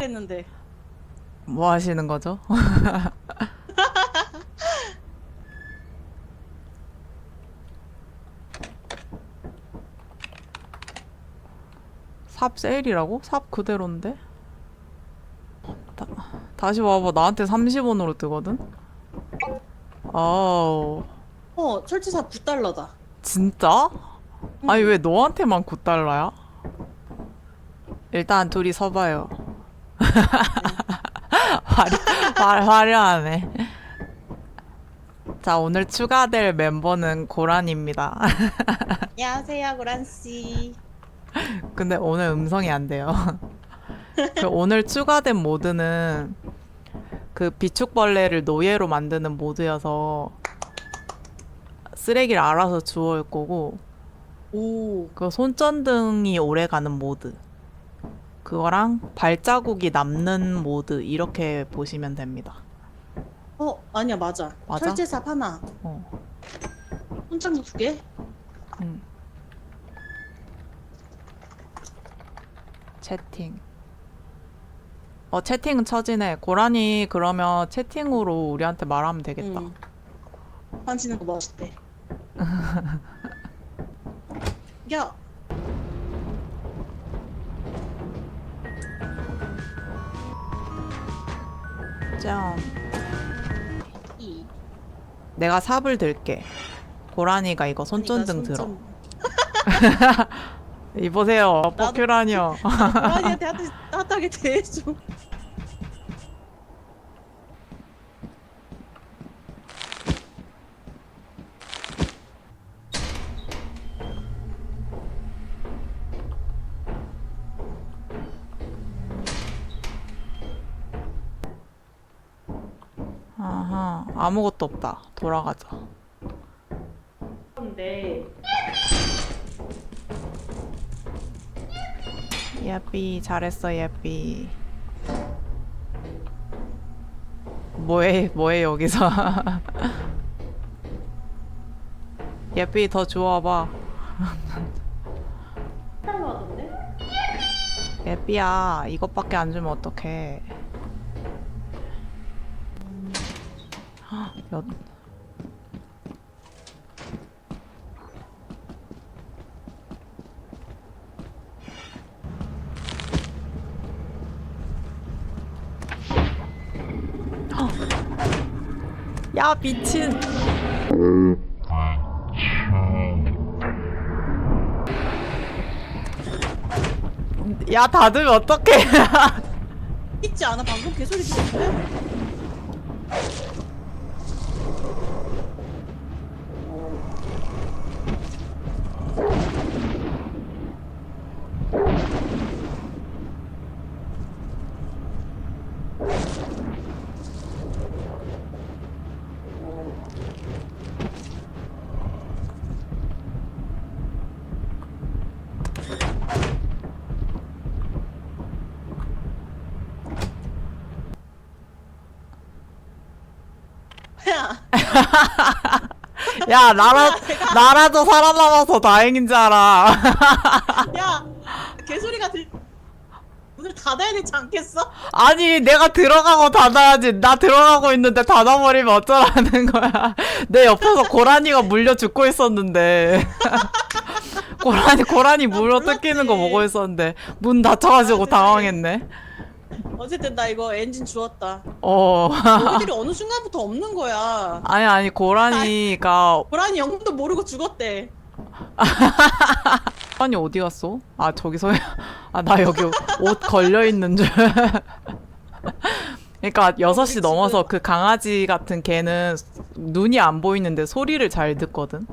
했는데 뭐 하시는 거죠? 삽 세일이라고? 삽 그대로인데? 다, 다시 와봐. 나한테 30원으로 뜨거든? 아우, 어 철제사 9달러다 진짜? 아니, 왜 너한테만 9달러야? 일단 둘이 서봐요. 화려, 화, 화려하네. 자, 오늘 추가될 멤버는 고란입니다. 안녕하세요 고란 씨 근데 오늘 음성이 안 돼요. 그 오늘 추가된 모드는 그 비축벌레를 노예로 만드는 모드여서 쓰레기를 알아서 주워올 거고 오 그 손전등이 오래 가는 모드 그거랑 발자국이 남는 모드 이렇게 보시면 됩니다. 어 아니야 맞아, 맞아? 철제삽 하나 어. 손장도 두 개 음. 채팅. 어, 채팅은 처지네. 고라니 그러면 채팅으로 우리한테 말하면 되겠다. 응. 만지는 거 멋있대 야 짠. 이. 내가 삽을 들게. 고라니가 이거 손전등 들어. 이보세요. 포큐라니요. 고라니한테 따뜻하게 대해줘 아무것도 없다. 돌아가자. 근데 예삐 잘했어 예삐 뭐해 뭐해 여기서 예삐 더 주워봐 하던데? 예삐야 이것밖에 안 주면 어떡해 여... 헉. 야 미친 야 닫으면 어떡해 있지 않아 방금 개소리 들었는데? 야 야 나라 나라도 살아남아서 다행인 줄 알아. 야, 개소리가 들. 문을 닫아야 되지 않겠어? 아니 내가 들어가고 닫아야지. 나 들어가고 있는데 닫아버리면 어쩌라는 거야. 내 옆에서 고라니가 물려 죽고 있었는데. 고라니 고라니 물어 뜯기는 거 보고 있었는데 문 닫혀가지고 당황했네. 어쨌든 나 이거 엔진 주웠다. 어. 우리들이 어느 순간부터 없는 거야. 아니 아니 고라니가 고라니 영도 모르고 죽었대. 고라니 어디 갔어? 아 저기서 아 나 여기 옷 걸려 있는 줄. 그러니까 6시 우리 넘어서 그 강아지 같은 개는 눈이 안 보이는데 소리를 잘 듣거든.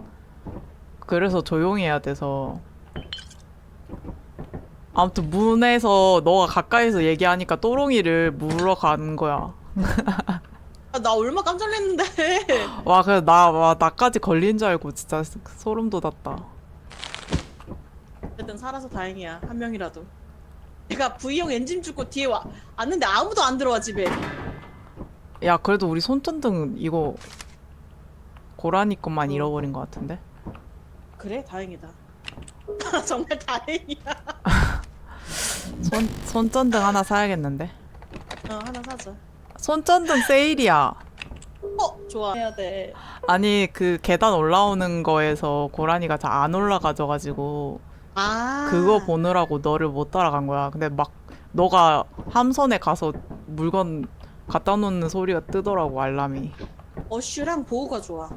그래서 조용히 해야 돼서. 아무튼 문에서 너가 가까이서 얘기하니까 또롱이를 물어 가는 거야. 아, 나 얼마 깜짝 놀랐는데. 와, 그래 나, 와, 나까지 걸린 줄 알고 진짜 소름 돋았다. 어쨌든 살아서 다행이야. 한 명이라도. 내가 V형 엔진 죽고 뒤에 와 왔는데 아무도 안 들어와 집에. 야, 그래도 우리 손전등 이거 고라니 것만 어. 잃어버린 것 같은데? 그래? 다행이다. 정말 다행이야. 손 손전등 하나 사야겠는데. 어 하나 사자. 손전등 세일이야. 어 좋아. 해야 돼. 아니 그 계단 올라오는 거에서 고라니가 잘 안 올라가져가지고 아 그거 보느라고 너를 못 따라간 거야. 근데 막 너가 함선에 가서 물건 갖다 놓는 소리가 뜨더라고 알람이. 어슈랑 보호가 좋아.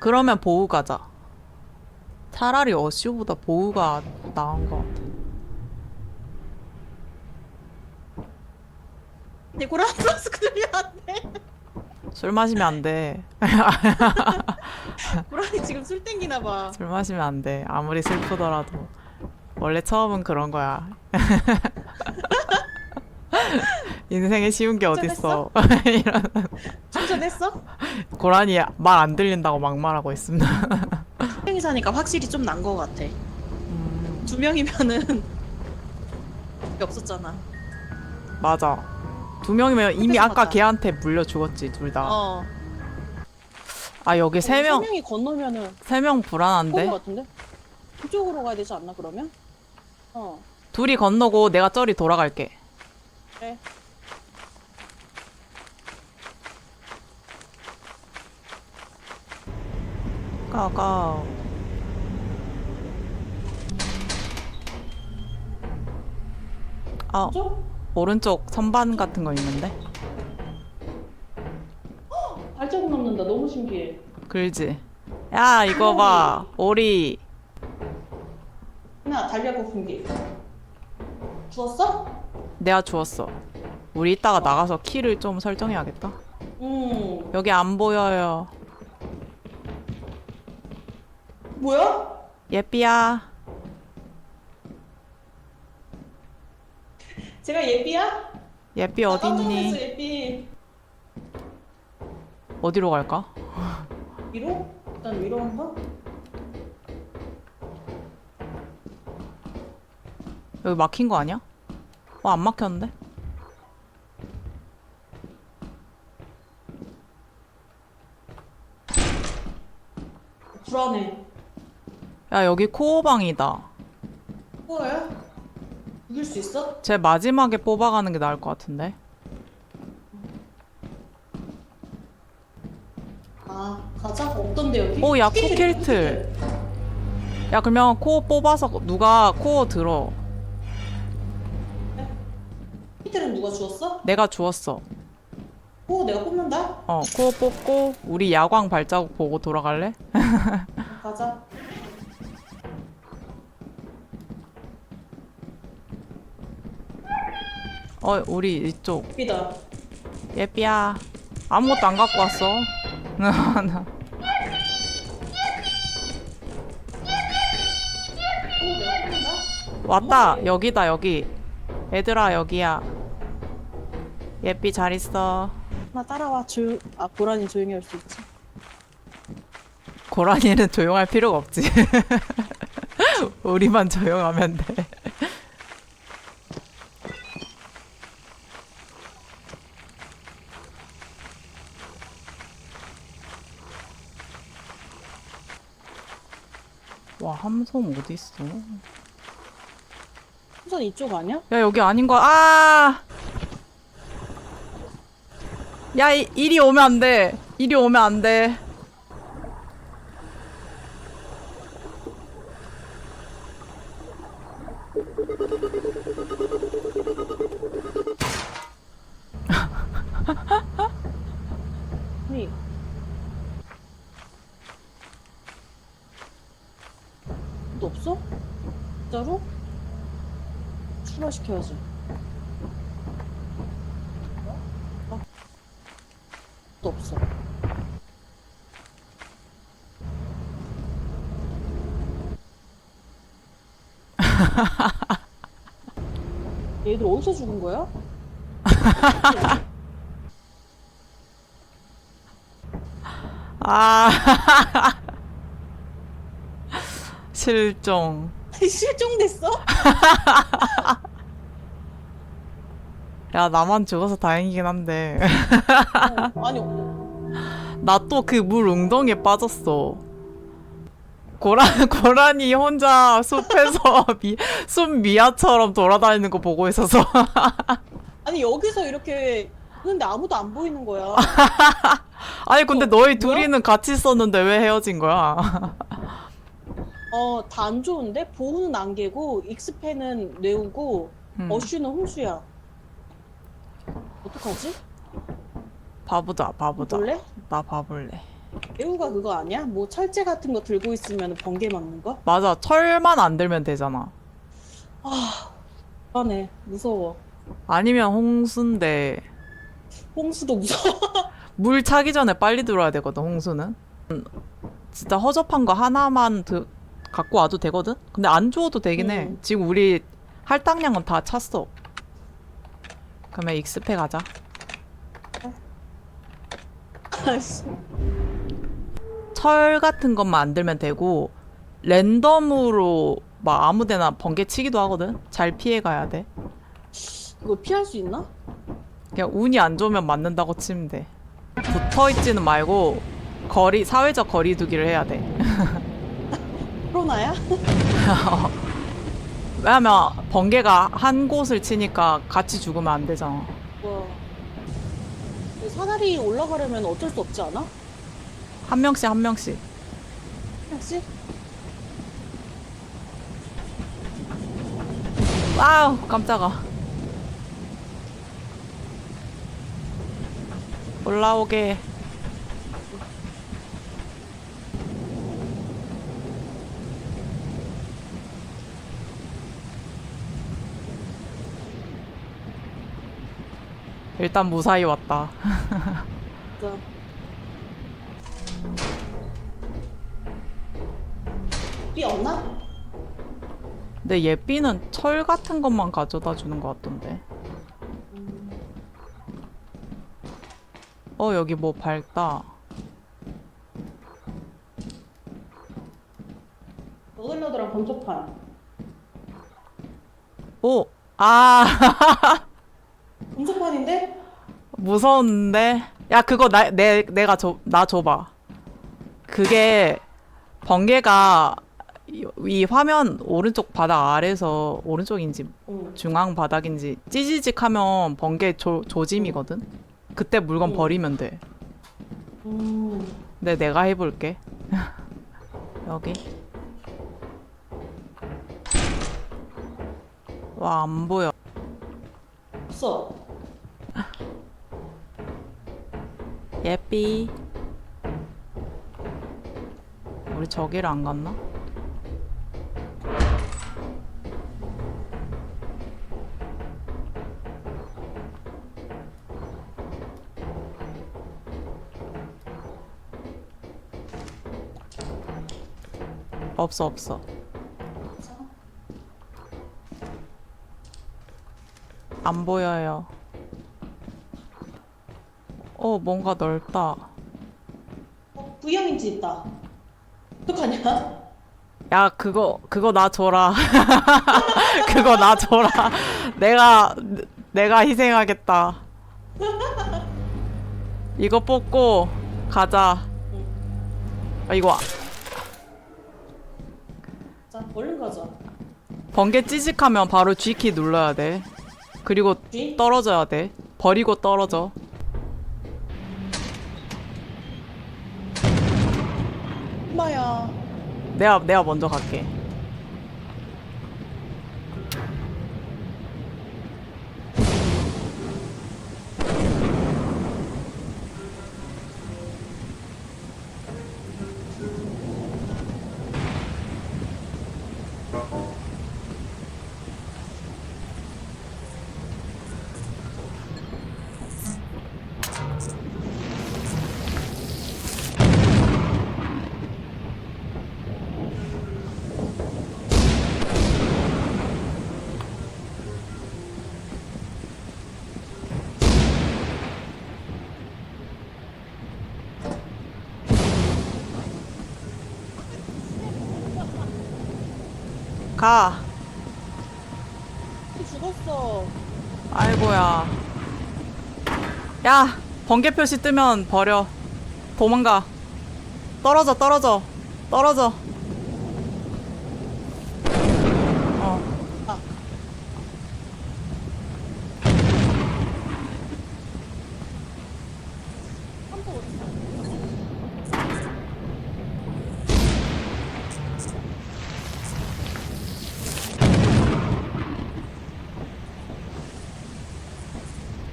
그러면 보우 가자. 차라리 어슈보다 보우가 나은 것 같아. 근데 고라 플러스크 들면 안 돼. 술 마시면 안 돼. 고라니 지금 술 땡기나 봐. 술 마시면 안 돼. 아무리 슬프더라도. 원래 처음은 그런 거야. 인생에 쉬운 게 어딨어. 이런 충전했어? 고라니 말 안 들린다고 막말하고 있습니다. 한 명이 사니까 확실히 좀 난 거 같아. 음, 두 명이면은 게 없었잖아. 맞아. 두 명이면 이미 아까 맞아. 걔한테 물려 죽었지 둘 다. 어. 아 여기 세 명, 세 명이 건너면은 세명 좋은 불안한데? 거 같은데? 그쪽으로 가야 되지 않나 그러면? 어. 둘이 건너고 내가 저리 돌아갈게. 그래. 가가. 아 쪽? 오른쪽 선반 같은 거 있는데? 발자국 남는다. 너무 신기해. 글지. 야 이거 봐 오리. 하나 달걀 볶음기. 주웠어? 내가 주웠어. 우리 이따가 나가서 키를 좀 설정해야겠다. 음. 여기 안 보여요. 뭐야? 예삐야. 제가 예삐야? 예삐 나 깜짝 놀랐어, 어딨니? 예삐. 어디로 갈까? 위로? 일단 위로 한번. 여기 막힌 거 아니야? 어, 안 막혔는데? 불안해. 야, 여기 코어방이다. 뭐야? 이길 수 있어? 제 마지막에 뽑아가는 게 나을 것 같은데? 아, 가자. 없던데 여기? 오, 야, 쿠키들, 쿠킬틀. 야, 그러면 코어 뽑아서 누가 코어 들어. 쿠키들은 누가 주웠어? 내가 주웠어. 오, 내가 뽑는다. 어, 코어 뽑고 우리 야광 발자국 보고 돌아갈래? 가자. 어, 우리 이쪽. 예삐다. 예삐야. 아무것도 안 갖고 왔어. 뽑는다. 왔다. 여기다, 여기. 얘들아, 여기야. 예삐 잘 있어. 나 따라와. 조, 아, 고라니 조용히 할 수 있지. 고라니는 조용할 필요가 없지. 우리만 조용하면 돼. 함성 어디 있어? 우선 이쪽 아니야? 야, 여기 아닌 거야. 아! 야, 이, 이리 오면 안 돼. 이리 오면 안 돼. 아니. 너 없어? 진짜로? 출발 시켜야지. 어? 너 없어. 얘들 어디서 죽은 거야? 아. 실종. 실종됐어? 야, 나만 죽어서 다행이긴 한데. 어, 아니 어, 나또 그 물 웅덩이에 빠졌어. 고란 고란이 혼자 숲에서 미, 숲 미아처럼 돌아다니는 거 보고 있어서 아니 여기서 이렇게 근데 아무도 안 보이는 거야. 아니 근데 어, 너희? 둘이는 같이 있었는데 왜 헤어진 거야? 어, 다 안 좋은데? 보호는 안개고, 익스펜은 뇌우고, 음, 어슈는 홍수야. 어떡하지? 봐보자 봐보자 볼래? 나 봐볼래 뇌우가 그거 아니야? 뭐 철제 같은 거 들고 있으면 번개 맞는 거? 맞아 철만 안 들면 되잖아 아, 그러네. 무서워. 아니면 홍수인데 홍수도 무서워. 물 차기 전에 빨리 들어야 되거든 홍수는 음, 진짜 허접한 거 하나만 드, 갖고 와도 되거든 근데 안 주워도 되긴 해 음. 지금 우리 할당량은 다 찼어 그러면 익스페 가자 아이씨. 철 같은 것만 안 들면 되고 랜덤으로 막 아무데나 번개 치기도 하거든 잘 피해 가야 돼 그거 피할 수 있나? 그냥 운이 안 좋으면 맞는다고 치면 돼 붙어 있지는 말고 거리 사회적 거리두기를 해야 돼 코로나야? 왜냐면 번개가 한 곳을 치니까 같이 죽으면 안 되잖아. 와. 사다리 올라가려면 어쩔 수 없지 않아? 한 명씩 한 명씩. 혹시? 아우 깜짝아. 올라오게. 일단 무사히 왔다. 진짜. 삐 없나? 근데 예삐는 철 같은 것만 가져다 주는 것 같던데. 어 여기 뭐 밝다. 너덜너덜한 번쩍판. 오! 아 번쩍판인데? 무서운데? 야 그거 나, 내, 내가 줘, 나 줘봐. 그게 번개가 이, 이 화면 오른쪽 바닥 아래서 오른쪽인지 응. 중앙 바닥인지 찌지직하면 번개 조, 조짐이거든. 그때 물건 응. 버리면 돼. 음. 근데 내가 해볼게. 여기. 와 안 보여. 없어. 예삐. 우리 저기를 안 갔나? 없어 없어. 안 보여요. 어 뭔가 넓다. 어, V형인지 있다. 어떡하냐? 야 그거 그거 나 줘라 그거 나 줘라 내가 내가 희생하겠다 이거 뽑고 가자 아 이거 자, 얼른 가자. 번개 찌직하면 바로 G키 눌러야 돼 그리고 G? 떨어져야 돼 버리고 떨어져 엄마야. 내가 내가 먼저 갈게 가 죽었어. 아이고야. 야, 번개 표시 뜨면 버려. 도망가. 떨어져, 떨어져. 떨어져.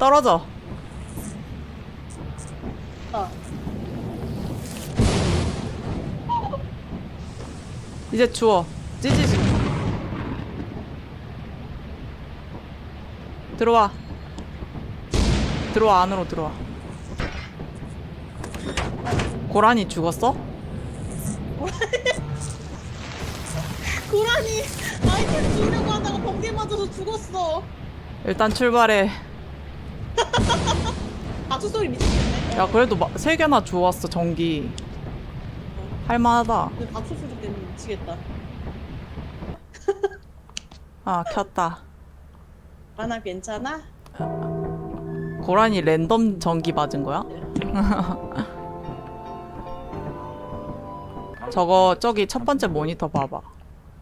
떨어져. 아, 이제 주워. 찌찌지. 들어와. 들어와 안으로 들어와. 고라니 죽었어? 고라니 아이템 주려고 하다가 번개 맞아서 죽었어. 일단 출발해. 소리 미쳤네. 야 그래도 마, 세 개나 주웠어 전기. 할만하다. 근데 박수 소리 때문에 미치겠다. 아 켰다. 하나 괜찮아? 고라니 랜덤 전기 맞은 거야? 저거 저기 첫 번째 모니터 봐봐.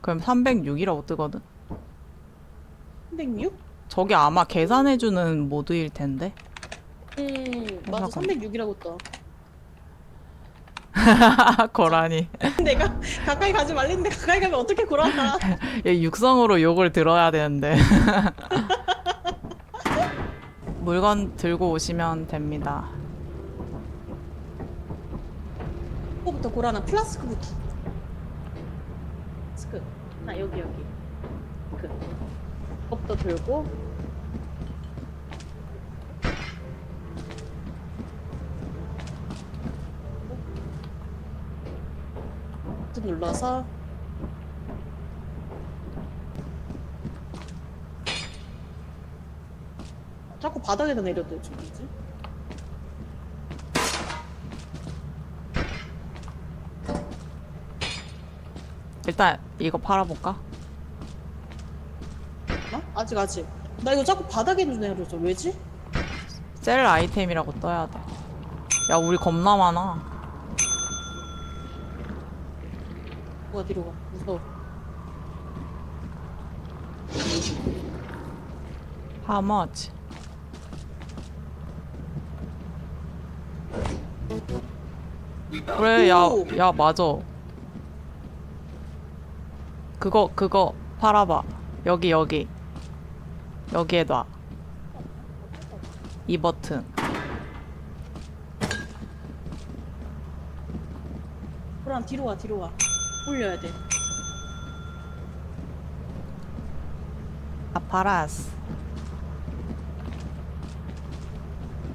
그럼 306이라고 뜨거든. 306? 저게 아마 계산해주는 모드일 텐데. 음, 맞아. 잠깐만. 306이라고 떠. 고라니. 내가 가까이 가지 말랬는데 가까이 가면 어떻게 고라나? 얘 육성으로 욕을 들어야 되는데. 물건 들고 오시면 됩니다. 뭐부터 고라나? 플라스크부터. 플라스크. 나 여기 여기. 그. 그것부터 들고. 버튼 눌러서 자꾸 바닥에다 내려도 죽이지? 일단 이거 팔아볼까? 어? 아직 아직 나 이거 자꾸 바닥에 내려줘 왜지? 셀 아이템이라고 떠야 돼. 야, 우리 겁나 많아. 뒤로 가 무서워 How much? 그래, 야, 오. 야, 맞아. 그거, 그거 팔아봐. 여기, 여기. 여기에 놔. 이 버튼. 그럼 뒤로 와 뒤로 와 올려야 돼 아파라스.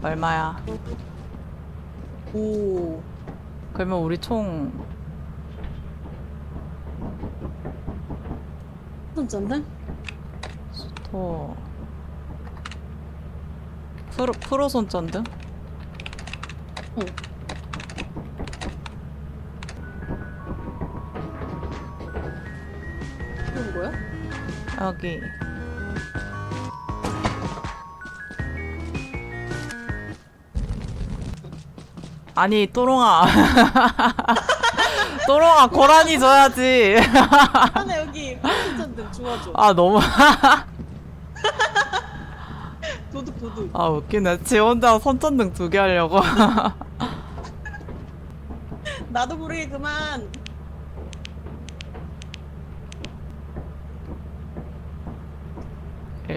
얼마야? 오. 그러면 우리 총 손전등? 스토 프로 프로 손전등? 응. 여기. 아니 또롱아. 또롱아 고라니 줘야지. 하나 여기 손전등 주워줘. 아 너무. 도둑 도둑. 아 웃기네. 지 혼자 손전등 두 개 하려고. 나도 모르게 그만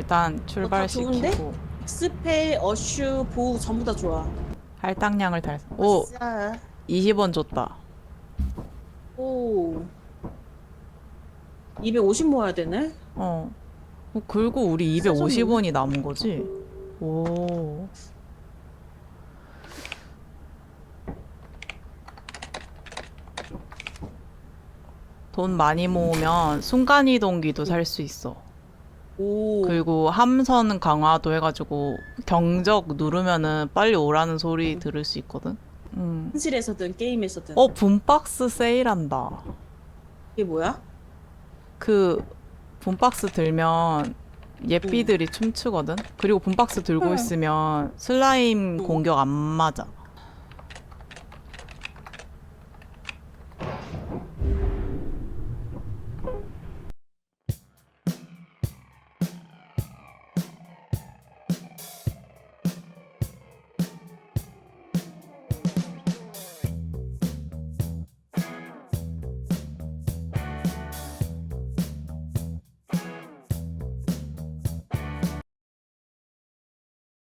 일단 출발시키고 익스페 어슈 보우 전부 다 좋아 할당량을 달성 오 아싸. 20원 줬다 오 250 모아야 되네 어. 어, 그리고 우리 250원이 남은 거지? 오. 돈 많이 모으면 순간이동기도 살 수 있어. 오 그리고 함선 강화도 해가지고 경적 누르면은 빨리 오라는 소리 들을 수 있거든. 음. 현실에서든 게임에서든 어, 붐박스 세일한다. 이게 뭐야? 그 붐박스 들면 예삐들이 춤추거든. 그리고 붐박스 들고 응. 있으면 슬라임 응. 공격 안 맞아.